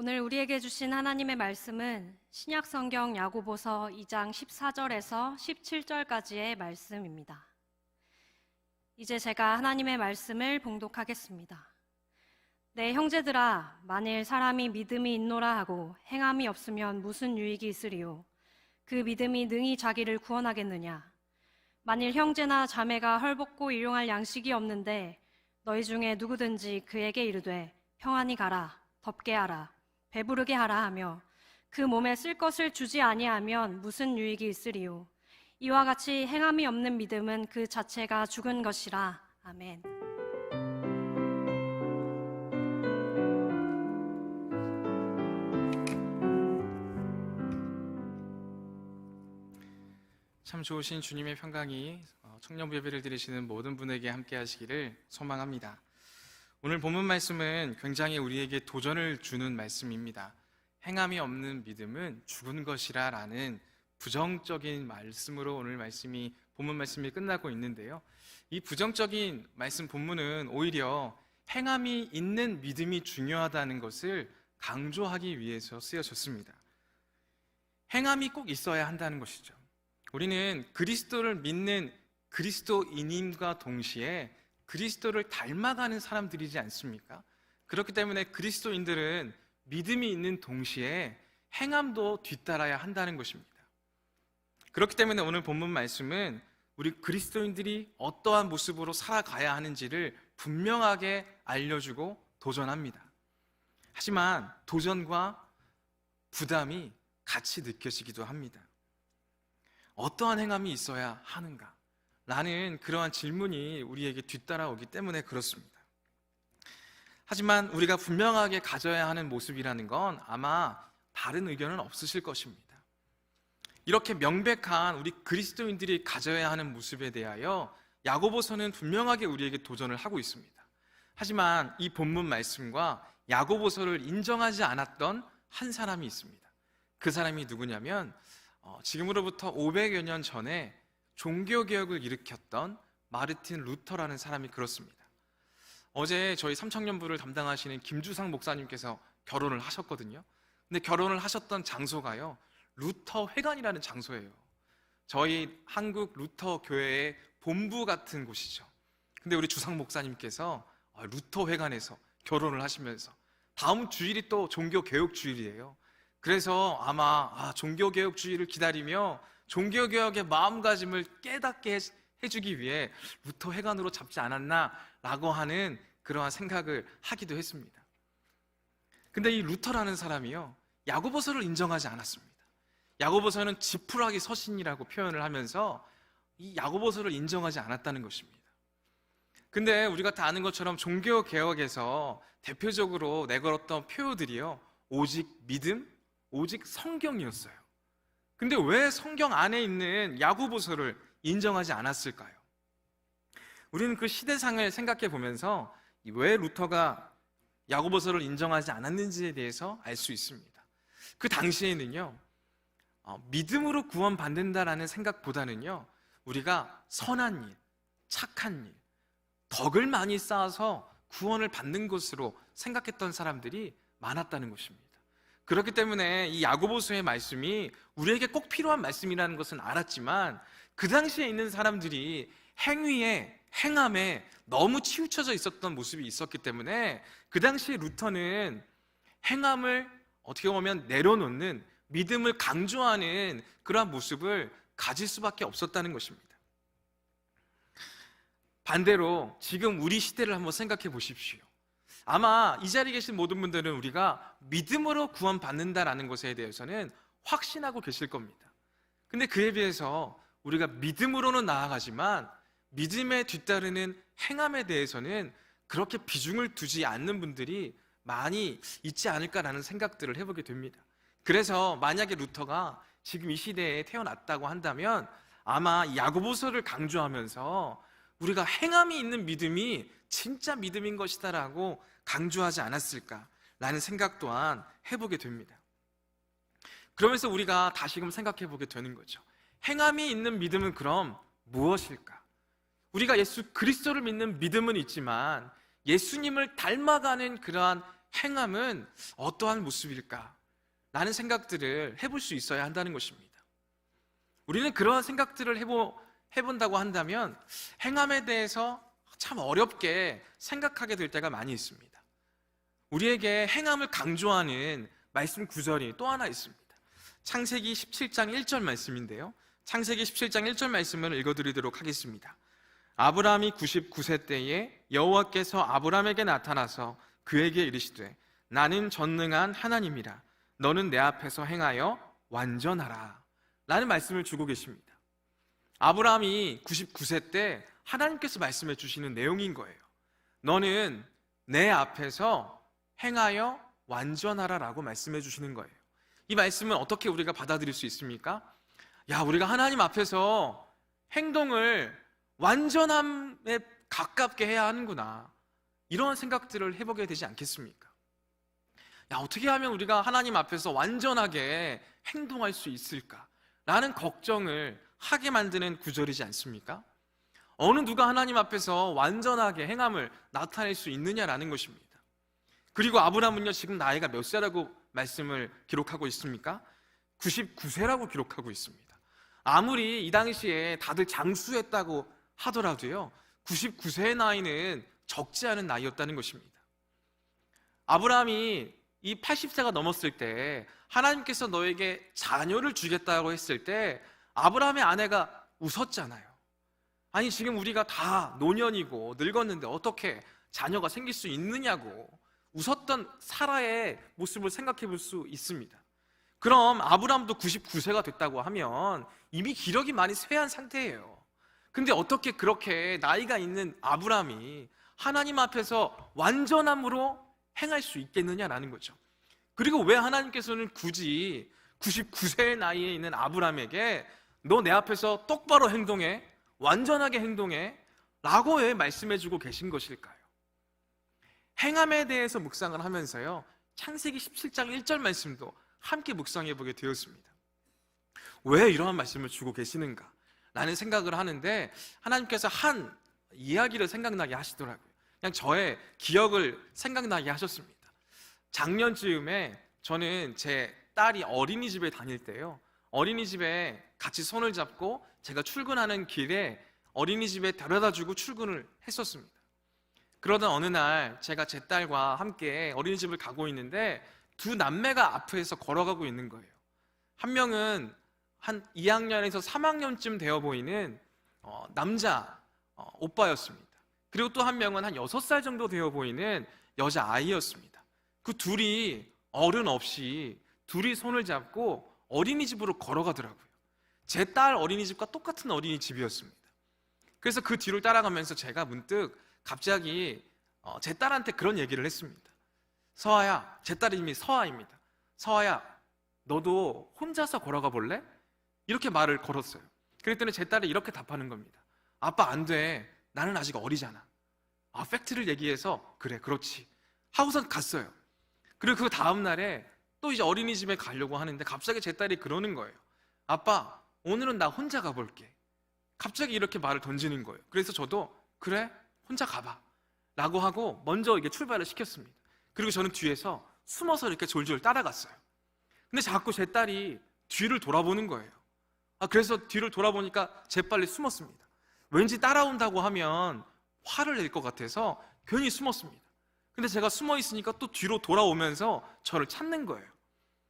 오늘 우리에게 주신 하나님의 말씀은 신약 성경 야고보서 2장 14절에서 17절까지의 말씀입니다. 이제 제가 하나님의 말씀을 봉독하겠습니다. 내 형제들아 만일 사람이 믿음이 있노라 하고 행함이 없으면 무슨 유익이 있으리요 그 믿음이 능히 자기를 구원하겠느냐 만일 형제나 자매가 헐벗고 일용할 양식이 없는데 너희 중에 누구든지 그에게 이르되 평안히 가라 덥게 하라 배부르게 하라 하며 그 몸에 쓸 것을 주지 아니하면 무슨 유익이 있으리요 이와 같이 행함이 없는 믿음은 그 자체가 죽은 것이라 아멘. 참 좋으신 주님의 평강이 어, 청년부 예배를 드리시는 모든 분에게 함께 하시기를 소망합니다. 오늘 본문 말씀은 굉장히 우리에게 도전을 주는 말씀입니다. 행함이 없는 믿음은 죽은 것이라 라는 부정적인 말씀으로 오늘 말씀이 본문 말씀이 끝나고 있는데요. 이 부정적인 말씀 본문은 오히려 행함이 있는 믿음이 중요하다는 것을 강조하기 위해서 쓰여졌습니다. 행함이 꼭 있어야 한다는 것이죠. 우리는 그리스도를 믿는 그리스도인임과 동시에 그리스도를 닮아가는 사람들이지 않습니까? 그렇기 때문에 그리스도인들은 믿음이 있는 동시에 행함도 뒤따라야 한다는 것입니다. 그렇기 때문에 오늘 본문 말씀은 우리 그리스도인들이 어떠한 모습으로 살아가야 하는지를 분명하게 알려주고 도전합니다. 하지만 도전과 부담이 같이 느껴지기도 합니다. 어떠한 행함이 있어야 하는가? 라는 그러한 질문이 우리에게 뒤따라오기 때문에 그렇습니다. 하지만 우리가 분명하게 가져야 하는 모습이라는 건 아마 다른 의견은 없으실 것입니다. 이렇게 명백한 우리 그리스도인들이 가져야 하는 모습에 대하여 야고보서는 분명하게 우리에게 도전을 하고 있습니다. 하지만 이 본문 말씀과 야고보서를 인정하지 않았던 한 사람이 있습니다. 그 사람이 누구냐면 어, 지금으로부터 500여 년 전에 종교개혁을 일으켰던 마르틴 루터라는 사람이 그렇습니다. 어제 저희 삼청년부를 담당하시는 김주상 목사님께서 결혼을 하셨거든요. 근데 결혼을 하셨던 장소가요, 루터 회관이라는 장소예요. 저희 한국 루터 교회의 본부 같은 곳이죠. 근데 우리 주상 목사님께서 어, 루터 회관에서 결혼을 하시면서 다음 주일이 또 종교개혁 주일이에요. 그래서 아마 아, 종교개혁주의를 기다리며 종교개혁의 마음가짐을 깨닫게 해- 해주기 위해 루터 회관으로 잡지 않았나라고 하는 그러한 생각을 하기도 했습니다. 근데 이 루터라는 사람이요 야고보서를 인정하지 않았습니다. 야고보서는 지푸라기 서신이라고 표현을 하면서 이 야고보서를 인정하지 않았다는 것입니다. 근데 우리가 다 아는 것처럼 종교 개혁에서 대표적으로 내걸었던 표어들이요 오직 믿음, 오직 성경이었어요. 근데 왜 성경 안에 있는 야고보서를 인정하지 않았을까요? 우리는 그 시대상을 생각해 보면서 왜 루터가 야고보서를 인정하지 않았는지에 대해서 알 수 있습니다. 그 당시에는요, 어, 믿음으로 구원받는다라는 생각보다는요, 우리가 선한 일, 착한 일, 덕을 많이 쌓아서 구원을 받는 것으로 생각했던 사람들이 많았다는 것입니다. 그렇기 때문에 이 야고보서의 말씀이 우리에게 꼭 필요한 말씀이라는 것은 알았지만 그 당시에 있는 사람들이 행위에 행함에 너무 치우쳐져 있었던 모습이 있었기 때문에 그 당시에 루터는 행함을 어떻게 보면 내려놓는 믿음을 강조하는 그러한 모습을 가질 수밖에 없었다는 것입니다. 반대로 지금 우리 시대를 한번 생각해 보십시오. 아마 이 자리에 계신 모든 분들은 우리가 믿음으로 구원받는다라는 것에 대해서는 확신하고 계실 겁니다. 근데 그에 비해서 우리가 믿음으로는 나아가지만 믿음에 뒤따르는 행함에 대해서는 그렇게 비중을 두지 않는 분들이 많이 있지 않을까라는 생각들을 해보게 됩니다. 그래서 만약에 루터가 지금 이 시대에 태어났다고 한다면 아마 야고보서를 강조하면서 우리가 행함이 있는 믿음이 진짜 믿음인 것이다라고 강조하지 않았을까라는 생각 또한 해보게 됩니다. 그러면서 우리가 다시금 생각해 보게 되는 거죠. 행함이 있는 믿음은 그럼 무엇일까? 우리가 예수 그리스도를 믿는 믿음은 있지만 예수님을 닮아가는 그러한 행함은 어떠한 모습일까? 라는 생각들을 해볼 수 있어야 한다는 것입니다. 우리는 그러한 생각들을 해보, 해본다고 한다면 행함에 대해서 참 어렵게 생각하게 될 때가 많이 있습니다. 우리에게 행함을 강조하는 말씀 구절이 또 하나 있습니다. 창세기 17장 1절 말씀인데요. 창세기 17장 1절 말씀을 읽어드리도록 하겠습니다. 아브라함이 99세 때에 여호와께서 아브라함에게 나타나서 그에게 이르시되 나는 전능한 하나님이라 너는 내 앞에서 행하여 완전하라 라는 말씀을 주고 계십니다. 아브라함이 99세 때 하나님께서 말씀해 주시는 내용인 거예요. 너는 내 앞에서 행하여 완전하라라고 말씀해 주시는 거예요. 이 말씀은 어떻게 우리가 받아들일 수 있습니까? 야, 우리가 하나님 앞에서 행동을 완전함에 가깝게 해야 하는구나. 이런 생각들을 해보게 되지 않겠습니까? 야, 어떻게 하면 우리가 하나님 앞에서 완전하게 행동할 수 있을까? 라는 걱정을 하게 만드는 구절이지 않습니까? 어느 누가 하나님 앞에서 완전하게 행함을 나타낼 수 있느냐라는 것입니다. 그리고 아브라함은요, 지금 나이가 몇 세라고 말씀을 기록하고 있습니까? 99세라고 기록하고 있습니다. 아무리 이 당시에 다들 장수했다고 하더라도요, 99세의 나이는 적지 않은 나이였다는 것입니다. 아브라함이 이 80세가 넘었을 때 하나님께서 너에게 자녀를 주겠다고 했을 때 아브라함의 아내가 웃었잖아요. 아니 지금 우리가 다 노년이고 늙었는데 어떻게 자녀가 생길 수 있느냐고 웃었던 사라의 모습을 생각해 볼 수 있습니다. 그럼 아브라함도 99세가 됐다고 하면 이미 기력이 많이 쇠한 상태예요. 근데 어떻게 그렇게 나이가 있는 아브라함이 하나님 앞에서 완전함으로 행할 수 있겠느냐라는 거죠. 그리고 왜 하나님께서는 굳이 99세의 나이에 있는 아브라함에게 너 내 앞에서 똑바로 행동해, 완전하게 행동해, 라고 왜 말씀해 주고 계신 것일까요? 행함에 대해서 묵상을 하면서요, 창세기 17장 1절 말씀도 함께 묵상해 보게 되었습니다. 왜 이러한 말씀을 주고 계시는가? 라는 생각을 하는데, 하나님께서 한 이야기를 생각나게 하시더라고요. 그냥 저의 기억을 생각나게 하셨습니다. 작년쯤에 저는 제 딸이 어린이집에 다닐 때요. 어린이집에 같이 손을 잡고 제가 출근하는 길에 어린이집에 데려다 주고 출근을 했었습니다. 그러던 어느 날 제가 제 딸과 함께 어린이집을 가고 있는데 두 남매가 앞에서 걸어가고 있는 거예요. 한 명은 한 2학년에서 3학년쯤 되어 보이는 어, 남자 어, 오빠였습니다. 그리고 또 한 명은 한 6살 정도 되어 보이는 여자 아이였습니다. 그 둘이 어른 없이 둘이 손을 잡고 어린이집으로 걸어가더라고요. 제 딸 어린이집과 똑같은 어린이집이었습니다. 그래서 그 뒤를 따라가면서 제가 문득 갑자기 어, 제 딸한테 그런 얘기를 했습니다. 서아야, 제 딸 이름이 서아입니다. 서아야, 너도 혼자서 걸어가 볼래? 이렇게 말을 걸었어요. 그랬더니 제 딸이 이렇게 답하는 겁니다. 아빠 안 돼. 나는 아직 어리잖아. 아, 팩트를 얘기해서 그래, 그렇지. 하고선 갔어요. 그리고 그 다음 날에 또 이제 어린이집에 가려고 하는데 갑자기 제 딸이 그러는 거예요. 아빠, 오늘은 나 혼자 가볼게. 갑자기 이렇게 말을 던지는 거예요. 그래서 저도 그래, 혼자 가봐. 라고 하고 먼저 이게 출발을 시켰습니다. 그리고 저는 뒤에서 숨어서 이렇게 졸졸 따라갔어요. 근데 자꾸 제 딸이 뒤를 돌아보는 거예요. 아, 그래서 뒤를 돌아보니까 재빨리 숨었습니다. 왠지 따라온다고 하면 화를 낼 것 같아서 괜히 숨었습니다. 근데 제가 숨어 있으니까 또 뒤로 돌아오면서 저를 찾는 거예요.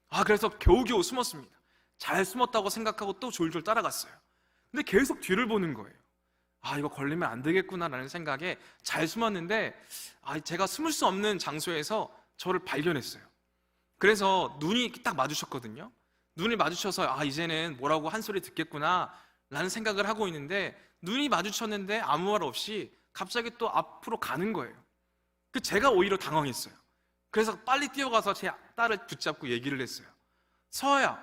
아, 그래서 겨우겨우 숨었습니다. 잘 숨었다고 생각하고 또 졸졸 따라갔어요. 근데 계속 뒤를 보는 거예요. 아, 이거 걸리면 안 되겠구나라는 생각에 잘 숨었는데, 아, 제가 숨을 수 없는 장소에서 저를 발견했어요. 그래서 눈이 딱 마주쳤거든요. 눈이 마주쳐서, 아, 이제는 뭐라고 한 소리 듣겠구나, 라는 생각을 하고 있는데, 눈이 마주쳤는데 아무 말 없이 갑자기 또 앞으로 가는 거예요. 그 제가 오히려 당황했어요. 그래서 빨리 뛰어가서 제 딸을 붙잡고 얘기를 했어요. 서아야,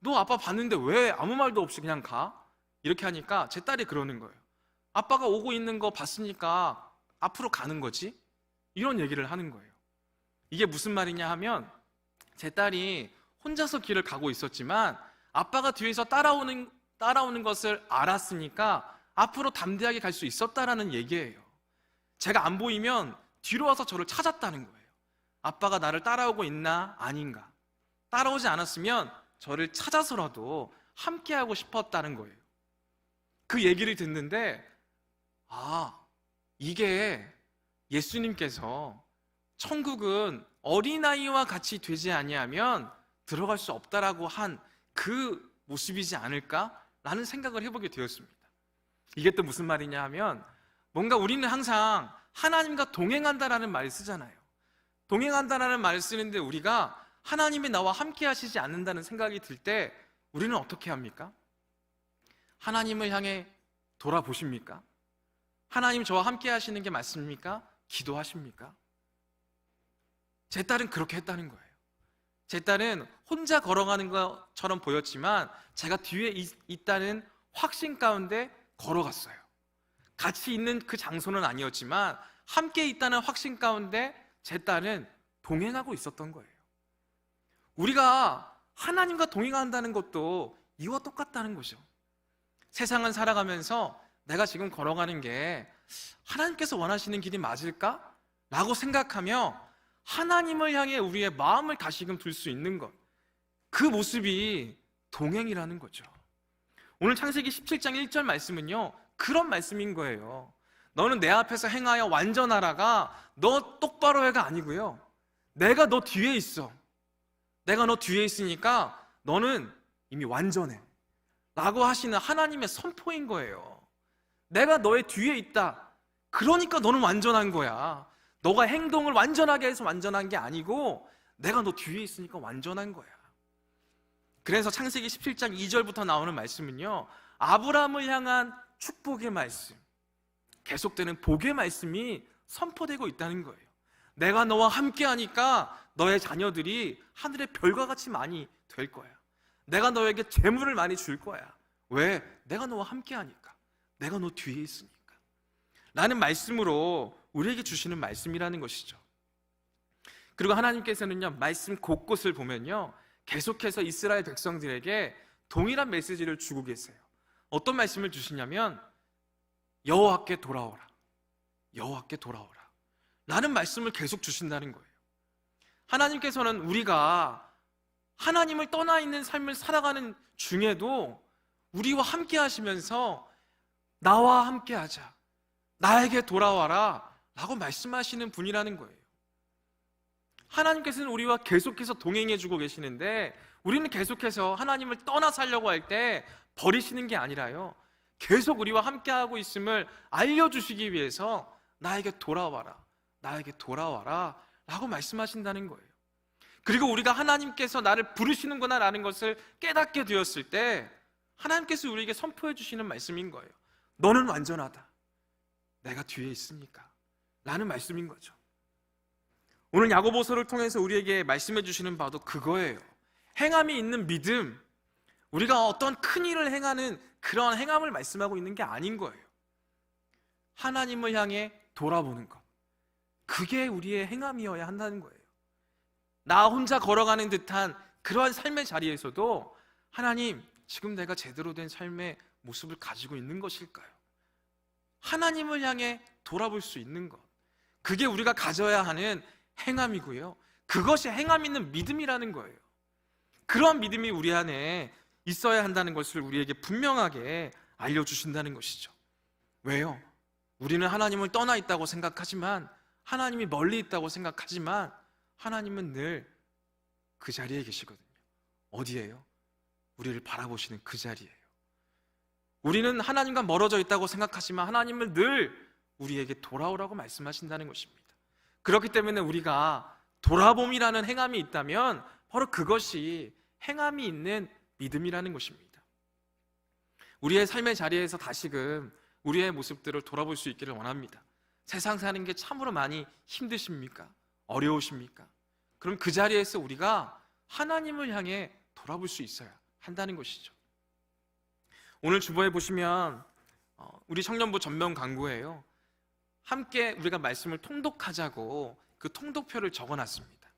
너 아빠 봤는데 왜 아무 말도 없이 그냥 가? 이렇게 하니까 제 딸이 그러는 거예요. 아빠가 오고 있는 거 봤으니까 앞으로 가는 거지? 이런 얘기를 하는 거예요. 이게 무슨 말이냐 하면 제 딸이 혼자서 길을 가고 있었지만 아빠가 뒤에서 따라오는 따라오는 것을 알았으니까 앞으로 담대하게 갈 수 있었다라는 얘기예요. 제가 안 보이면 뒤로 와서 저를 찾았다는 거예요. 아빠가 나를 따라오고 있나 아닌가. 따라오지 않았으면 저를 찾아서라도 함께하고 싶었다는 거예요. 그 얘기를 듣는데 아, 이게 예수님께서 천국은 어린아이와 같이 되지 아니하면 들어갈 수 없다라고 한 그 모습이지 않을까라는 생각을 해보게 되었습니다. 이게 또 무슨 말이냐 하면 뭔가 우리는 항상 하나님과 동행한다라는 말을 쓰잖아요. 동행한다라는 말을 쓰는데 우리가 하나님이 나와 함께 하시지 않는다는 생각이 들 때 우리는 어떻게 합니까? 하나님을 향해 돌아보십니까? 하나님 저와 함께 하시는 게 맞습니까? 기도하십니까? 제 딸은 그렇게 했다는 거예요. 제 딸은 혼자 걸어가는 것처럼 보였지만 제가 뒤에 있, 있다는 확신 가운데 걸어갔어요. 같이 있는 그 장소는 아니었지만 함께 있다는 확신 가운데 제 딸은 동행하고 있었던 거예요. 우리가 하나님과 동행한다는 것도 이와 똑같다는 거죠. 세상을 살아가면서 내가 지금 걸어가는 게 하나님께서 원하시는 길이 맞을까? 라고 생각하며 하나님을 향해 우리의 마음을 다시금 둘 수 있는 것. 그 모습이 동행이라는 거죠. 오늘 창세기 17장 1절 말씀은요, 그런 말씀인 거예요. 너는 내 앞에서 행하여 완전하라가 너 똑바로 해가 아니고요. 내가 너 뒤에 있어. 내가 너 뒤에 있으니까 너는 이미 완전해. 라고 하시는 하나님의 선포인 거예요. 내가 너의 뒤에 있다. 그러니까 너는 완전한 거야. 너가 행동을 완전하게 해서 완전한 게 아니고 내가 너 뒤에 있으니까 완전한 거야. 그래서 창세기 17장 2절부터 나오는 말씀은요. 아브라함을 향한 축복의 말씀, 계속되는 복의 말씀이 선포되고 있다는 거예요. 내가 너와 함께 하니까 너의 자녀들이 하늘의 별과 같이 많이 될 거야. 내가 너에게 재물을 많이 줄 거야. 왜? 내가 너와 함께 하니까. 내가 너 뒤에 있으니까. 라는 말씀으로 우리에게 주시는 말씀이라는 것이죠. 그리고 하나님께서는요, 말씀 곳곳을 보면요, 계속해서 이스라엘 백성들에게 동일한 메시지를 주고 계세요. 어떤 말씀을 주시냐면, 여호와께 돌아오라. 여호와께 돌아오라. 라는 말씀을 계속 주신다는 거예요. 하나님께서는 우리가 하나님을 떠나 있는 삶을 살아가는 중에도 우리와 함께 하시면서 나와 함께 하자. 나에게 돌아와라. 라고 말씀하시는 분이라는 거예요. 하나님께서는 우리와 계속해서 동행해 주고 계시는데 우리는 계속해서 하나님을 떠나 살려고 할 때 버리시는 게 아니라요. 계속 우리와 함께 하고 있음을 알려주시기 위해서 나에게 돌아와라. 나에게 돌아와라. 라고 말씀하신다는 거예요. 그리고 우리가 하나님께서 나를 부르시는구나 라는 것을 깨닫게 되었을 때 하나님께서 우리에게 선포해 주시는 말씀인 거예요. 너는 완전하다. 내가 뒤에 있으니까. 라는 말씀인 거죠. 오늘 야고보서를 통해서 우리에게 말씀해 주시는 바도 그거예요. 행함이 있는 믿음. 우리가 어떤 큰 일을 행하는 그런 행함을 말씀하고 있는 게 아닌 거예요. 하나님을 향해 돌아보는 것. 그게 우리의 행함이어야 한다는 거예요. 나 혼자 걸어가는 듯한 그러한 삶의 자리에서도 하나님, 지금 내가 제대로 된 삶의 모습을 가지고 있는 것일까요? 하나님을 향해 돌아볼 수 있는 것. 그게 우리가 가져야 하는 행함이고요. 그것이 행함 있는 믿음이라는 거예요. 그러한 믿음이 우리 안에 있어야 한다는 것을 우리에게 분명하게 알려주신다는 것이죠. 왜요? 우리는 하나님을 떠나 있다고 생각하지만, 하나님이 멀리 있다고 생각하지만, 하나님은 늘 그 자리에 계시거든요. 어디에요? 우리를 바라보시는 그 자리예요. 우리는 하나님과 멀어져 있다고 생각하지만 하나님은 늘 우리에게 돌아오라고 말씀하신다는 것입니다. 그렇기 때문에 우리가 돌아봄이라는 행함이 있다면 바로 그것이 행함이 있는 믿음이라는 것입니다. 우리의 삶의 자리에서 다시금 우리의 모습들을 돌아볼 수 있기를 원합니다. 세상 사는 게 참으로 많이 힘드십니까? 어려우십니까? 그럼 그 자리에서 우리가 하나님을 향해 돌아볼 수 있어야 한다는 것이죠. 오늘 주보에 보시면 어, 우리 청년부 전면 광고예요. 함께 우리가 말씀을 통독하자고 그 통독표를 적어놨습니다.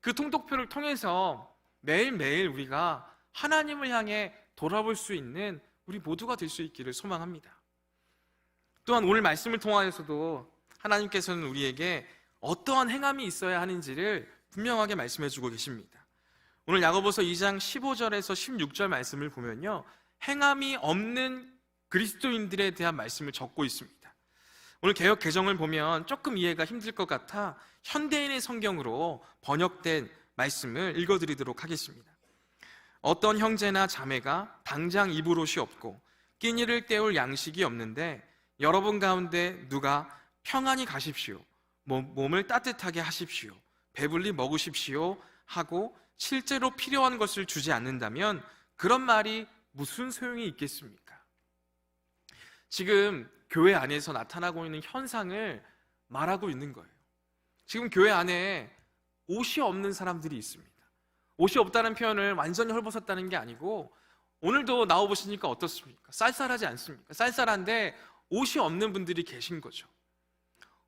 그 통독표를 통해서 매일매일 우리가 하나님을 향해 돌아볼 수 있는 우리 모두가 될 수 있기를 소망합니다. 또한 오늘 말씀을 통하여서도 하나님께서는 우리에게 어떠한 행함이 있어야 하는지를 분명하게 말씀해 주고 계십니다. 오늘 야고보서 2장 15절에서 16절 말씀을 보면요. 행함이 없는 그리스도인들에 대한 말씀을 적고 있습니다. 오늘 개혁 개정을 보면 조금 이해가 힘들 것 같아 현대인의 성경으로 번역된 말씀을 읽어드리도록 하겠습니다. 어떤 형제나 자매가 당장 입을 옷이 없고 끼니를 때울 양식이 없는데 여러분 가운데 누가 평안히 가십시오. 몸, 몸을 따뜻하게 하십시오. 배불리 먹으십시오. 하고 실제로 필요한 것을 주지 않는다면 그런 말이 무슨 소용이 있겠습니까? 지금 교회 안에서 나타나고 있는 현상을 말하고 있는 거예요. 지금 교회 안에 옷이 없는 사람들이 있습니다. 옷이 없다는 표현을 완전히 헐벗었다는 게 아니고 오늘도 나와 보시니까 어떻습니까? 쌀쌀하지 않습니까? 쌀쌀한데 옷이 없는 분들이 계신 거죠.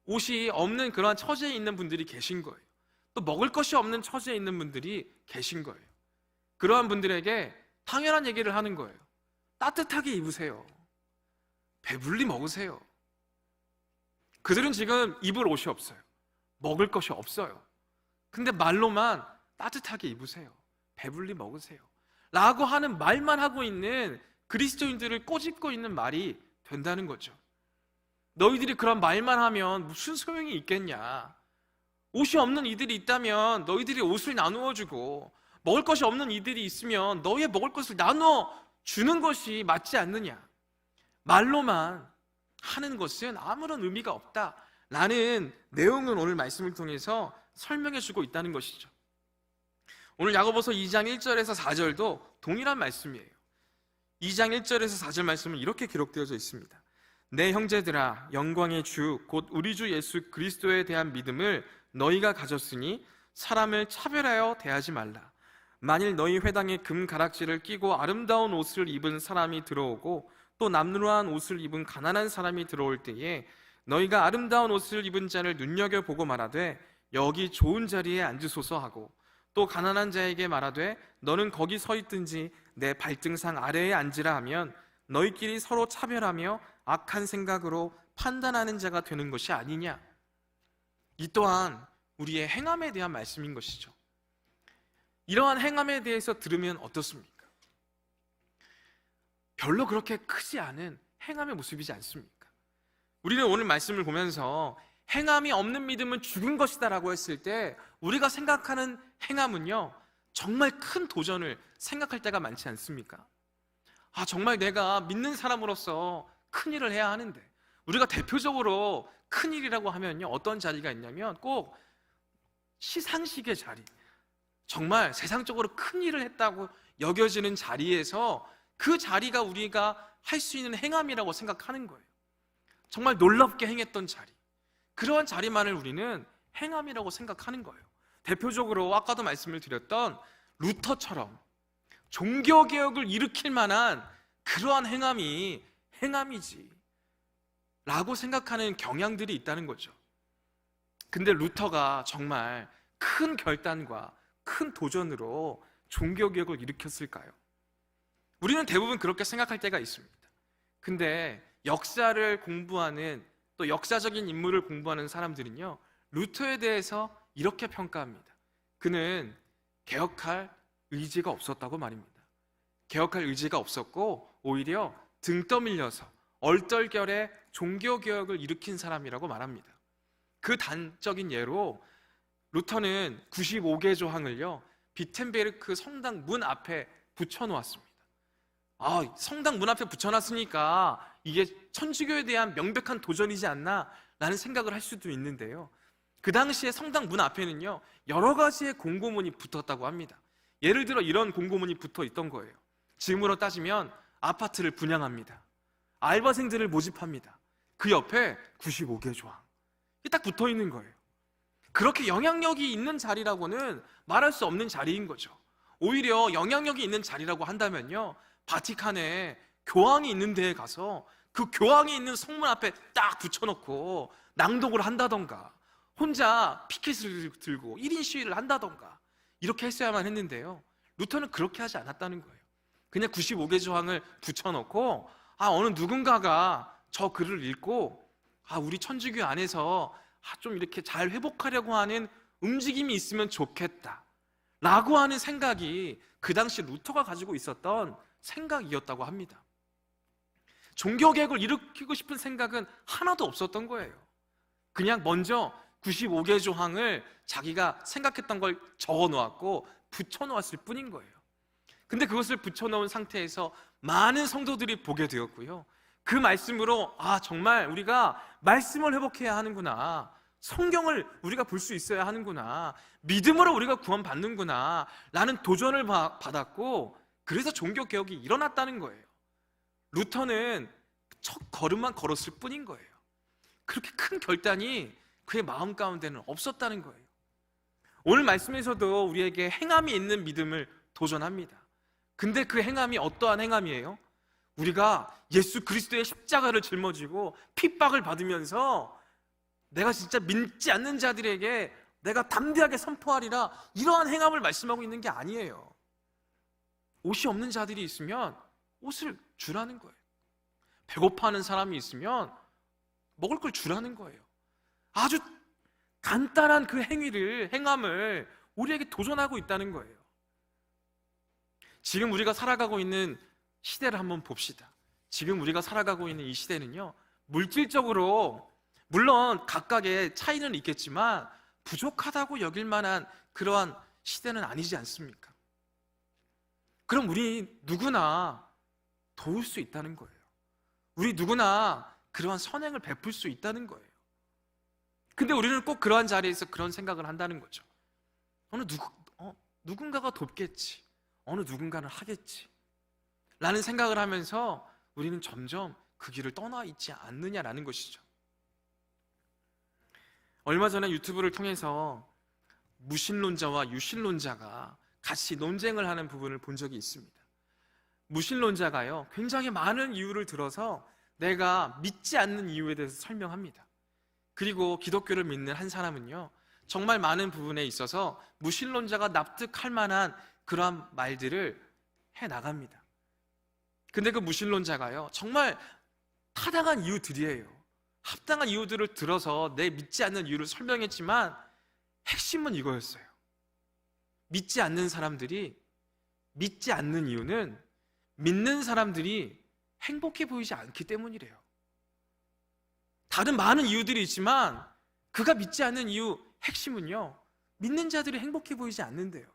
옷이 없는 그러한 처지에 있는 분들이 계신 거예요. 또 먹을 것이 없는 처지에 있는 분들이 계신 거예요. 그러한 분들에게 당연한 얘기를 하는 거예요. 따뜻하게 입으세요. 배불리 먹으세요. 그들은 지금 입을 옷이 없어요. 먹을 것이 없어요. 근데 말로만 따뜻하게 입으세요. 배불리 먹으세요. 라고 하는 말만 하고 있는 그리스도인들을 꼬집고 있는 말이 된다는 거죠. 너희들이 그런 말만 하면 무슨 소용이 있겠냐. 옷이 없는 이들이 있다면 너희들이 옷을 나누어 주고 먹을 것이 없는 이들이 있으면 너희의 먹을 것을 나누어 주는 것이 맞지 않느냐. 말로만 하는 것은 아무런 의미가 없다 라는 내용은 오늘 말씀을 통해서 설명해 주고 있다는 것이죠. 오늘 야고보서 2장 1절에서 4절도 동일한 말씀이에요. 2장 1절에서 4절 말씀은 이렇게 기록되어져 있습니다. 내 형제들아 영광의 주 곧 우리 주 예수 그리스도에 대한 믿음을 너희가 가졌으니 사람을 차별하여 대하지 말라. 만일 너희 회당에 금 가락지를 끼고 아름다운 옷을 입은 사람이 들어오고 또 남루한 옷을 입은 가난한 사람이 들어올 때에 너희가 아름다운 옷을 입은 자를 눈여겨 보고 말하되 여기 좋은 자리에 앉으소서 하고 또 가난한 자에게 말하되 너는 거기 서 있든지 내 발등상 아래에 앉으라 하면 너희끼리 서로 차별하며 악한 생각으로 판단하는 자가 되는 것이 아니냐. 이 또한 우리의 행함에 대한 말씀인 것이죠. 이러한 행함에 대해서 들으면 어떻습니까? 별로 그렇게 크지 않은 행함의 모습이지 않습니까? 우리는 오늘 말씀을 보면서 행함이 없는 믿음은 죽은 것이다라고 했을 때 우리가 생각하는 행함은요 정말 큰 도전을 생각할 때가 많지 않습니까? 아 정말 내가 믿는 사람으로서 큰 일을 해야 하는데 우리가 대표적으로 큰 일이라고 하면요 어떤 자리가 있냐면 꼭 시상식의 자리 정말 세상적으로 큰 일을 했다고 여겨지는 자리에서 그 자리가 우리가 할 수 있는 행함이라고 생각하는 거예요. 정말 놀랍게 행했던 자리. 그러한 자리만을 우리는 행함이라고 생각하는 거예요. 대표적으로 아까도 말씀을 드렸던 루터처럼 종교 개혁을 일으킬 만한 그러한 행함이 행함이지. 라고 생각하는 경향들이 있다는 거죠. 근데 루터가 정말 큰 결단과 큰 도전으로 종교 개혁을 일으켰을까요? 우리는 대부분 그렇게 생각할 때가 있습니다. 근데 역사를 공부하는 또 역사적인 인물을 공부하는 사람들은요, 루터에 대해서 이렇게 평가합니다. 그는 개혁할 의지가 없었다고 말입니다. 개혁할 의지가 없었고, 오히려 등 떠밀려서 얼떨결에 종교개혁을 일으킨 사람이라고 말합니다. 그 단적인 예로 루터는 95개 조항을요, 비텐베르크 성당 문 앞에 붙여놓았습니다. 아, 성당 문 앞에 붙여놨으니까 이게 천주교에 대한 명백한 도전이지 않나 라는 생각을 할 수도 있는데요. 그 당시에 성당 문 앞에는요, 여러 가지의 공고문이 붙었다고 합니다. 예를 들어 이런 공고문이 붙어 있던 거예요. 지금으로 따지면 아파트를 분양합니다. 알바생들을 모집합니다. 그 옆에 95개 조항. 이게 딱 붙어 있는 거예요. 그렇게 영향력이 있는 자리라고는 말할 수 없는 자리인 거죠. 오히려 영향력이 있는 자리라고 한다면요. 바티칸에 교황이 있는 데에 가서 그 교황이 있는 성문 앞에 딱 붙여놓고 낭독을 한다던가 혼자 피켓을 들고 1인 시위를 한다던가 이렇게 했어야만 했는데요. 루터는 그렇게 하지 않았다는 거예요. 그냥 95개 조항을 붙여놓고 아 어느 누군가가 저 글을 읽고 아 우리 천주교 안에서 아, 좀 이렇게 잘 회복하려고 하는 움직임이 있으면 좋겠다. 라고 하는 생각이 그 당시 루터가 가지고 있었던 생각이었다고 합니다. 종교개혁을 일으키고 싶은 생각은 하나도 없었던 거예요. 그냥 먼저 95개 조항을 자기가 생각했던 걸 적어 놓았고 붙여 놓았을 뿐인 거예요. 근데 그것을 붙여 놓은 상태에서 많은 성도들이 보게 되었고요. 그 말씀으로 아 정말 우리가 말씀을 회복해야 하는구나. 성경을 우리가 볼 수 있어야 하는구나. 믿음으로 우리가 구원 받는구나. 라는 도전을 바- 받았고 그래서 종교 개혁이 일어났다는 거예요. 루터는 첫 걸음만 걸었을 뿐인 거예요. 그렇게 큰 결단이 그의 마음 가운데는 없었다는 거예요. 오늘 말씀에서도 우리에게 행함이 있는 믿음을 도전합니다. 근데 그 행함이 어떠한 행함이에요? 우리가 예수 그리스도의 십자가를 짊어지고 핍박을 받으면서 내가 진짜 믿지 않는 자들에게 내가 담대하게 선포하리라 이러한 행함을 말씀하고 있는 게 아니에요. 옷이 없는 자들이 있으면 옷을 주라는 거예요. 배고파하는 사람이 있으면 먹을 걸 주라는 거예요. 아주 간단한 그 행위를, 행함을 우리에게 도전하고 있다는 거예요. 지금 우리가 살아가고 있는 시대를 한번 봅시다. 지금 우리가 살아가고 있는 이 시대는요, 물질적으로, 물론 각각의 차이는 있겠지만, 부족하다고 여길 만한 그러한 시대는 아니지 않습니까? 그럼 우리 누구나 도울 수 있다는 거예요. 우리 누구나 그러한 선행을 베풀 수 있다는 거예요. 근데 우리는 꼭 그러한 자리에서 그런 생각을 한다는 거죠. 어느 누구, 어, 누군가가 돕겠지. 어느 누군가는 하겠지. 라는 생각을 하면서 우리는 점점 그 길을 떠나 있지 않느냐라는 것이죠. 얼마 전에 유튜브를 통해서 무신론자와 유신론자가 같이 논쟁을 하는 부분을 본 적이 있습니다. 무신론자가요, 굉장히 많은 이유를 들어서 내가 믿지 않는 이유에 대해서 설명합니다. 그리고 기독교를 믿는 한 사람은요, 정말 많은 부분에 있어서 무신론자가 납득할 만한 그러한 말들을 해 나갑니다. 근데 그 무신론자가요, 정말 타당한 이유들이에요. 합당한 이유들을 들어서 내 믿지 않는 이유를 설명했지만 핵심은 이거였어요. 믿지 않는 사람들이 믿지 않는 이유는 믿는 사람들이 행복해 보이지 않기 때문이래요. 다른 많은 이유들이 있지만 그가 믿지 않는 이유 핵심은요. 믿는 자들이 행복해 보이지 않는데요.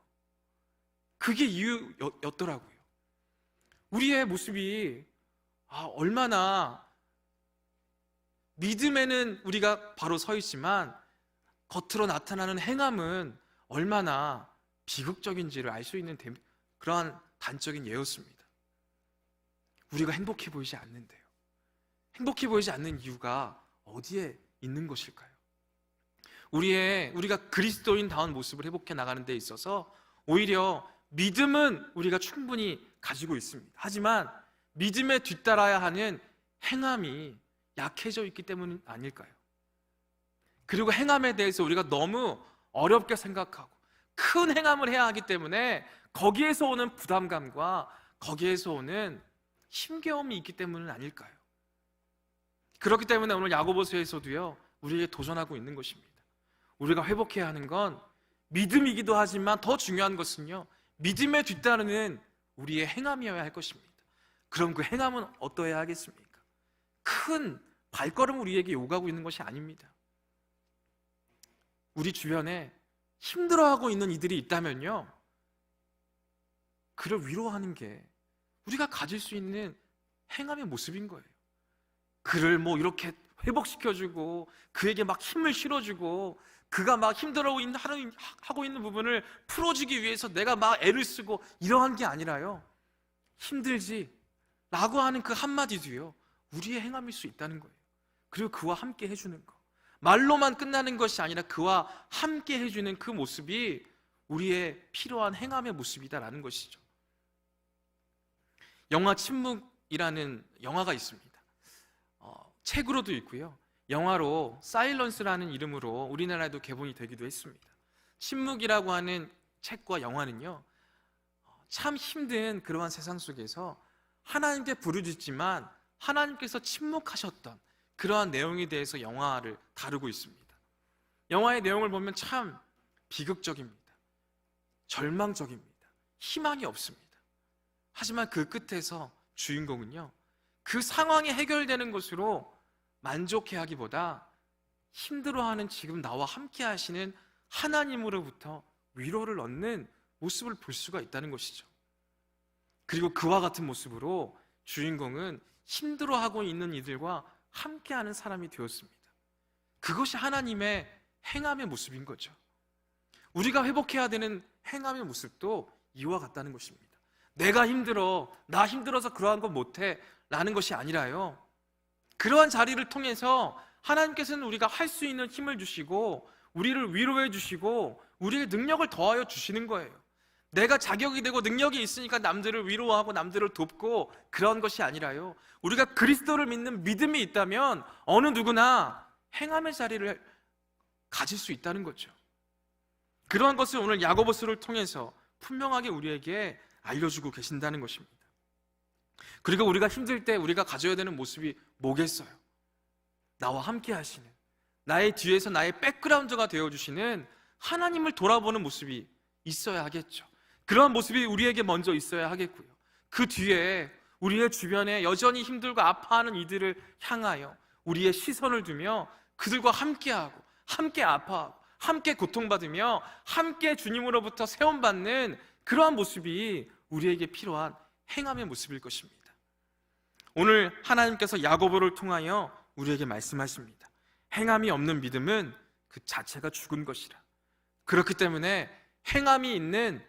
그게 이유였더라고요. 우리의 모습이 아, 얼마나 믿음에는 우리가 바로 서 있지만 겉으로 나타나는 행함은 얼마나 비극적인지를 알 수 있는 대- 그러한 단적인 예였습니다. 우리가 행복해 보이지 않는데요. 행복해 보이지 않는 이유가 어디에 있는 것일까요? 우리의 우리가 그리스도인다운 모습을 회복해 나가는 데 있어서 오히려 믿음은 우리가 충분히 가지고 있습니다. 하지만 믿음에 뒤따라야 하는 행함이 약해져 있기 때문 아닐까요? 그리고 행함에 대해서 우리가 너무 어렵게 생각하고 큰 행함을 해야 하기 때문에 거기에서 오는 부담감과 거기에서 오는 힘겨움이 있기 때문은 아닐까요? 그렇기 때문에 오늘 야고보서에서도요 우리에게 도전하고 있는 것입니다. 우리가 회복해야 하는 건 믿음이기도 하지만 더 중요한 것은요 믿음에 뒤따르는 우리의 행함이어야 할 것입니다. 그럼 그 행함은 어떠해야 하겠습니까? 큰 발걸음을 우리에게 요구하고 있는 것이 아닙니다. 우리 주변에 힘들어하고 있는 이들이 있다면요. 그를 위로하는 게 우리가 가질 수 있는 행함의 모습인 거예요. 그를 뭐 이렇게 회복시켜주고 그에게 막 힘을 실어주고 그가 막 힘들어 있는 하고 있는 부분을 풀어주기 위해서 내가 막 애를 쓰고 이러한 게 아니라요. 힘들지 라고 하는 그 한마디 도요. 우리의 행함일 수 있다는 거예요. 그리고 그와 함께 해주는 거. 말로만 끝나는 것이 아니라 그와 함께 해주는 그 모습이 우리의 필요한 행함의 모습이다라는 것이죠. 영화 침묵이라는 영화가 있습니다. 어, 책으로도 있고요. 영화로 사일런스라는 이름으로 우리나라에도 개봉이 되기도 했습니다. 침묵이라고 하는 책과 영화는요. 어, 참 힘든 그러한 세상 속에서 하나님께 부르짖지만 하나님께서 침묵하셨던 그러한 내용에 대해서 영화를 다루고 있습니다. 영화의 내용을 보면 참 비극적입니다. 절망적입니다. 희망이 없습니다. 하지만 그 끝에서 주인공은요, 그 상황이 해결되는 것으로 만족해 하기보다 힘들어하는 지금 나와 함께 하시는 하나님으로부터 위로를 얻는 모습을 볼 수가 있다는 것이죠. 그리고 그와 같은 모습으로 주인공은 힘들어하고 있는 이들과 함께하는 사람이 되었습니다. 그것이 하나님의 행함의 모습인 거죠. 우리가 회복해야 되는 행함의 모습도 이와 같다는 것입니다. 내가 힘들어, 나 힘들어서 그러한 건 못해, 라는 것이 아니라요. 그러한 자리를 통해서 하나님께서는 우리가 할 수 있는 힘을 주시고, 우리를 위로해 주시고, 우리의 능력을 더하여 주시는 거예요. 내가 자격이 되고 능력이 있으니까 남들을 위로하고 남들을 돕고 그런 것이 아니라요. 우리가 그리스도를 믿는 믿음이 있다면 어느 누구나 행함의 자리를 가질 수 있다는 거죠. 그러한 것을 오늘 야고보스를 통해서 분명하게 우리에게 알려주고 계신다는 것입니다. 그리고 우리가 힘들 때 우리가 가져야 되는 모습이 뭐겠어요? 나와 함께 하시는, 나의 뒤에서 나의 백그라운드가 되어주시는 하나님을 돌아보는 모습이 있어야 하겠죠. 그러한 모습이 우리에게 먼저 있어야 하겠고요. 그 뒤에 우리의 주변에 여전히 힘들고 아파하는 이들을 향하여 우리의 시선을 두며 그들과 함께하고, 함께 아파하고, 함께 고통받으며, 함께 주님으로부터 세움받는 그러한 모습이 우리에게 필요한 행함의 모습일 것입니다. 오늘 하나님께서 야고보를 통하여 우리에게 말씀하십니다. 행함이 없는 믿음은 그 자체가 죽은 것이라. 그렇기 때문에 행함이 있는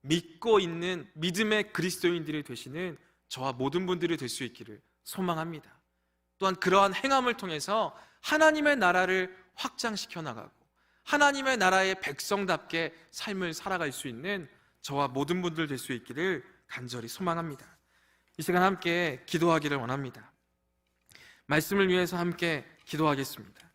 믿고 있는 믿음의 그리스도인들이 되시는 저와 모든 분들이 될 수 있기를 소망합니다. 또한 그러한 행함을 통해서 하나님의 나라를 확장시켜 나가고 하나님의 나라의 백성답게 삶을 살아갈 수 있는 저와 모든 분들 될 수 있기를 간절히 소망합니다. 이 시간 함께 기도하기를 원합니다. 말씀을 위해서 함께 기도하겠습니다.